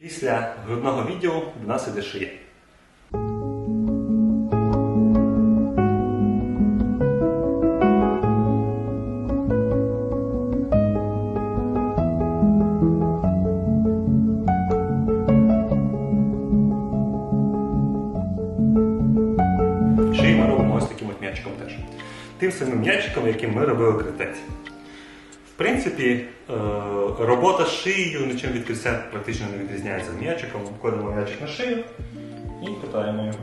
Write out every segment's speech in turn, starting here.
Після грудного відділу до нас іде шия. Шиї ми робимо ось таким от м'ячиком теж. Тим самим м'ячиком, яким ми робили критець. В принципі, е, робота з шиєю нічим від крильця практично не відрізняється з м'ячиком. Вкладемо м'ячик на шию і катаємо його.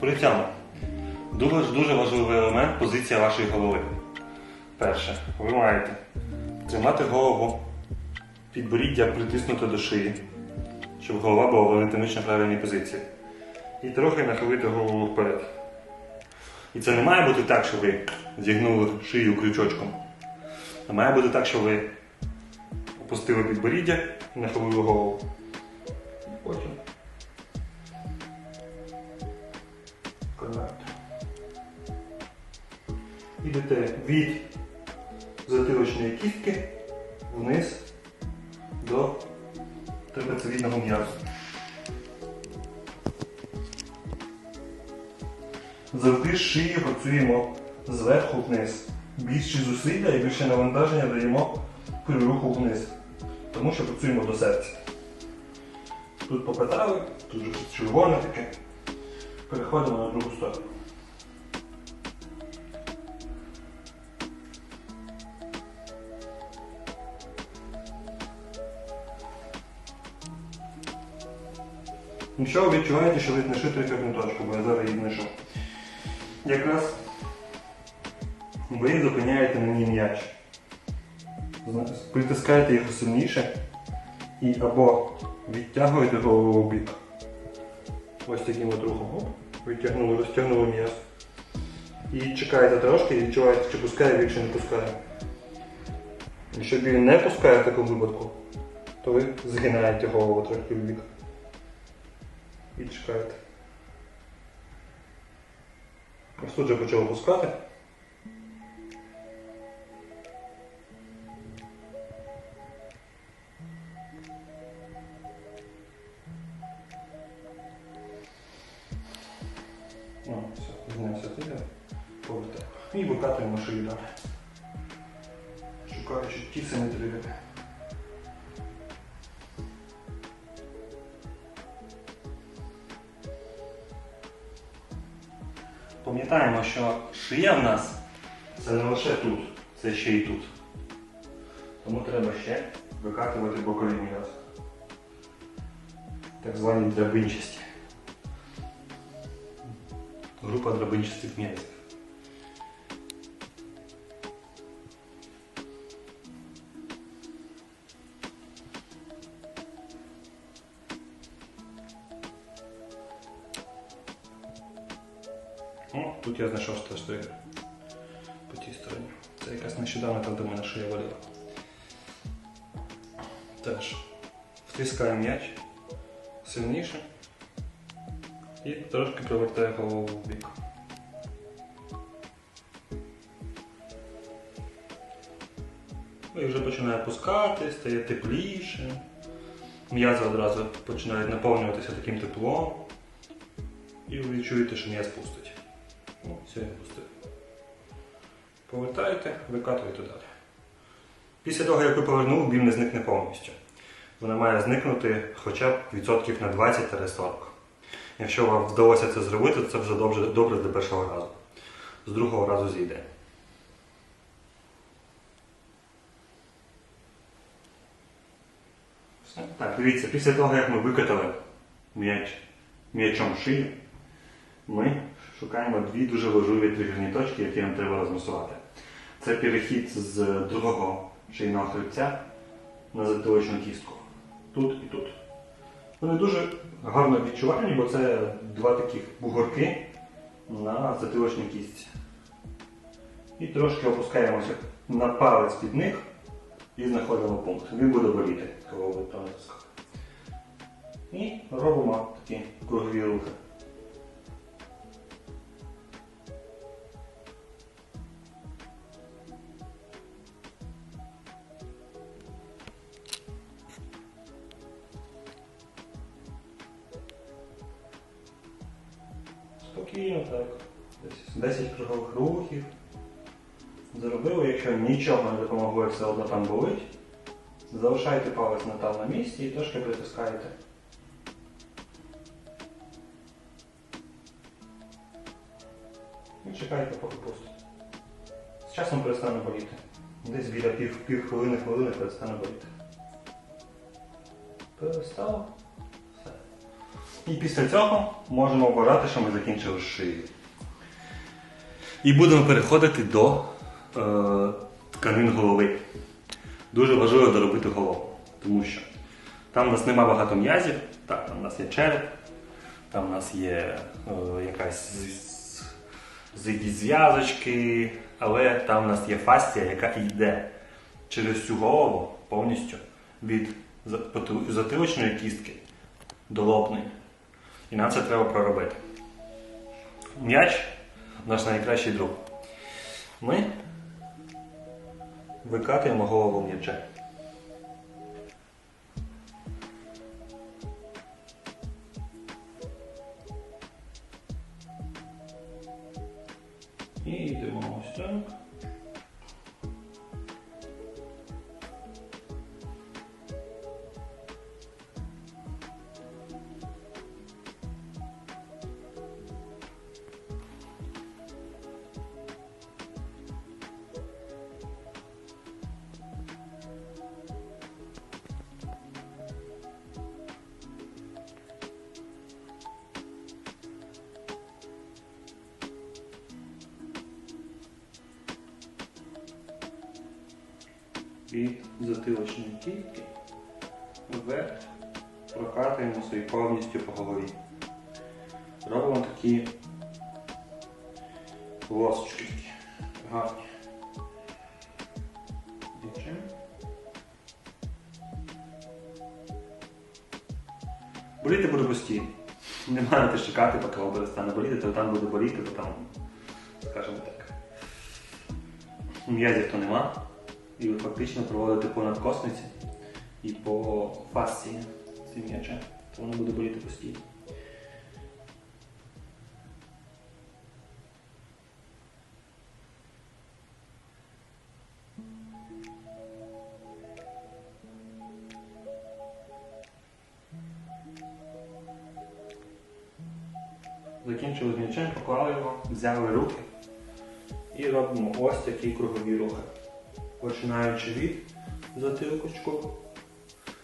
При дуже, дуже важливий елемент позиція вашої голови. Перше, ви маєте тримати голову підборіддя притиснуто до шиї, щоб голова була в анатомічно правильній позиції. І трохи нахилити голову вперед. І це не має бути так, що ви зігнули шию крючочком. А має бути так, що ви опустили підборіддя і нахилили голову. Потім. Конверт. Ідете від затилочної кістки вниз Завжди з шиї працюємо зверху вниз. Більші зусилля і більше навантаження даємо при руху вниз. Тому що працюємо до серця. Тут попитали, тут вже червоне таке. Переходимо на другу сторону. Якщо ви відчуваєте, що ви знайшли ефектну точку, бо я зараз її знайшов. Якраз ви зупиняєте на ній м'яч. Притискаєте його сильніше і або відтягуєте голову в бік. Ось таким от рухом. Оп, Витягнули, розтягнули м'яз. І чекаєте трошки і відчуваєте, чи пускає бік, чи не пускає. Якщо він не пускає в такому випадку, то ви згинаєте голову трохи в бік. І чекаєте. Ось тут вже почав пускати. Ну, все, знявся тиля, повертаємо. І викатуємо шию далі. Шукаючи ті симетрії. Пам'ятаємо, що шия в нас це не лише тут, це ще й тут. Тому треба ще викатувати бокові м'язи. Так звані драбинчасті. Група драбинчастих м'язів. О, тут я знайшов що стоїть по тій стороні. Це якась нещодавно там до мене шия валила. Теж втискаю м'яч сильніше і трошки привертаю голову в бік. І вже починає пускати, стає тепліше. М'язи одразу починають наповнюватися таким теплом. І ви відчуєте, що м'яз пустить. О, все, я. Повертаєте, викатуєте далі. Після того, як ви повернули, біль не зникне повністю. Вона має зникнути хоча б відсотків на 20-40. Якщо вам вдалося це зробити, то це вже добре, до першого разу. З другого разу зійде. Все. Так, дивіться, після того, як ми викатали м'яч м'ячом шию, ми шукаємо дві дуже важливі тригерні точки, які нам треба розмасувати. Це перехід з другого шийного хребця на затилочну кістку. Тут і тут. Вони дуже гарно відчувані, бо це два таких бугорки на затилочній кістці. І трошки опускаємося на палець під них і знаходимо пункт. Він буде боліти, коли ви натискати. І робимо такі кругові рухи. Спокійно так. Десь 10 кругових рухів. Зробили, якщо нічого не допомогло, і все одно там болить. Залишайте палець на там на місці і трошки притискаєте. І чекайте, поки пустить. З часом перестане боліти. Десь біля пів, пів хвилини хвилини перестане боліти. Перестало. І після цього можемо вважати, що ми закінчили з шиєю. І будемо переходити до е, тканин голови. Дуже важливо доробити голову, тому що там у нас нема багато м'язів, так, там у нас є череп, там у нас є е, якась зв'язочки, але там у нас є фастія, яка йде через всю голову повністю від за- затилочної кістки до лобної. І нам це треба проробити. М'яч наш найкращий друг. Ми викатуємо голову м'яча. І йдемо ось так. Від затилочної кістки вверх прокатуємо собі повністю по голові. Робимо такі лосочки такі гарні. Дівчим. Боліти буде постійно. Не маєте чекати, поки вам перестане боліти, то там буде боліти, то там, скажімо так. М'язів то нема. І фактично проводите по надкосниці і по фасції цим м'ячем. То воно буде боліти постійно. Закінчили з м'ячем, поклали його, взяли руки і робимо ось такі кругові рухи. Починаючи від затилкочку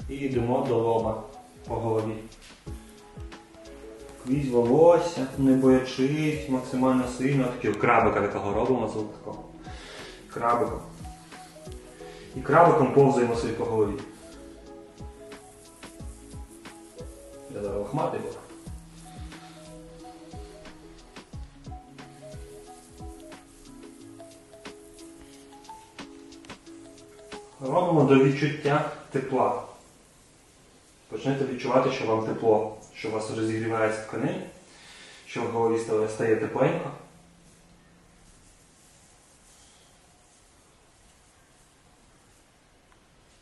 і йдемо до лоба по голові. Крізь волосся, не боячись, максимально сильно, такий крабика такого робимо звук такого. Крабиком. І крабиком повзаємо собі по голові. Я зараз лохматий був. Робимо до відчуття тепла. Почнете відчувати, що вам тепло, що у вас розігрівається тканин, що в голові стає тепленько.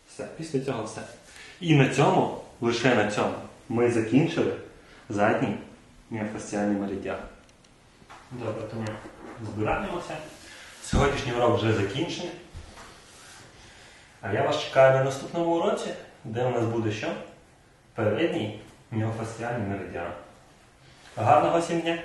Все, після цього все. І на цьому, лише на цьому, ми закінчили задній міофасціальний меридіан. Добре, тому збираємося. Сьогоднішній урок вже закінчений. А я вас чекаю на наступному уроці, де у нас буде що? Передній міофасціальний меридіан. Гарного всім дня!